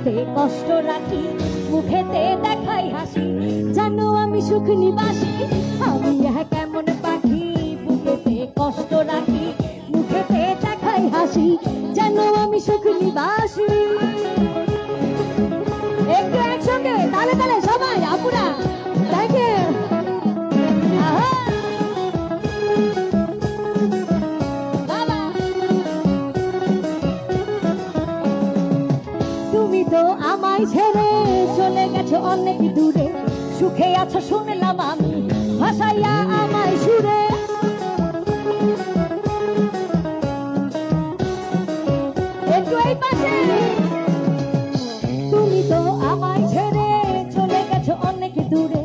বুকেতে কষ্ট রাখি, মুখেতে দেখাই হাসি জানো আমি সুখ নিবাসি। আমি কেমন পাখি মুখেতে কষ্ট রাখি, মুখেতে দেখাই হাসি জানো আমি সুখ নিবাসী। একটু একসঙ্গে, তালে তালে সবাই, আপুরা। তো আমায় ছেড়ে চলে গেছো অনেক দূরে। সুখে আছো শুনলাম আমি, ভাসাইয়া আমায় সুরে। তুমি তো আমায় ছেড়ে চলে গেছো অনেক দূরে।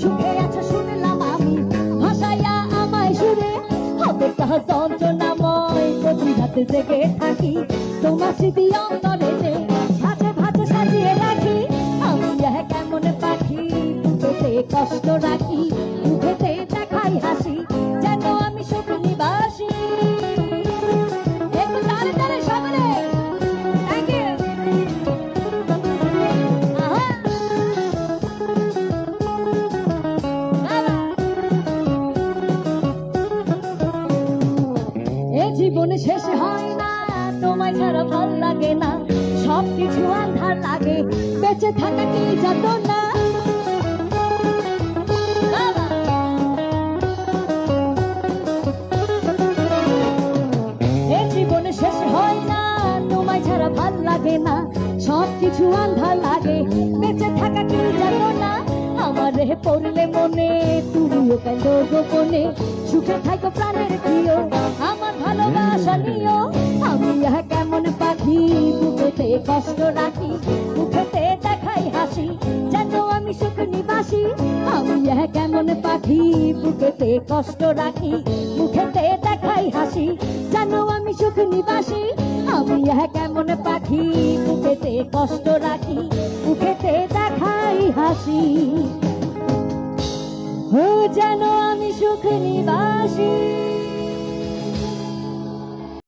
সুখে আছো শুনলাম আমি, ভাসাইয়া আমায় সুরে। হবে তাহা যন্ত্রণাময় প্রতি রাতে জেগে থাকি, তোমার স্মৃতি অন্তরে বুকেতে কষ্ট রাখি, মুখেতে দেখাই হাসি, যেন আমি নিবাসী শেষ হয় না, তোমায় ছাড়া ভালো লাগে না সব কিছু আন্ধার লাগে, বেঁচে থাকা কি যত না শেষ হয় না, তোমায় ছাড়া ভালো লাগে না সব কিছু আন্ধার লাগে, বেঁচে থাকা কি যত না, আমার পড়লে মনে, তুমিও কেন গোপনে, সুখে থাকো প্রাণের প্রিয়, আমার ভালোবাসা নিও, আমি কেমন পাখি, বুকেতে কষ্ট রাখি, মুখেতে দেখাই হাসি, যেন আমি সুখ নিবাসী, আমি কেমন পাখি, বুকেতে কষ্ট রাখি মুখেতে নিবাসী আমি কেমন পাখি? বুকেতে কষ্ট রাখি মুখেতে দেখাই হাসি। ও যেন আমি সুখ নিবাসী।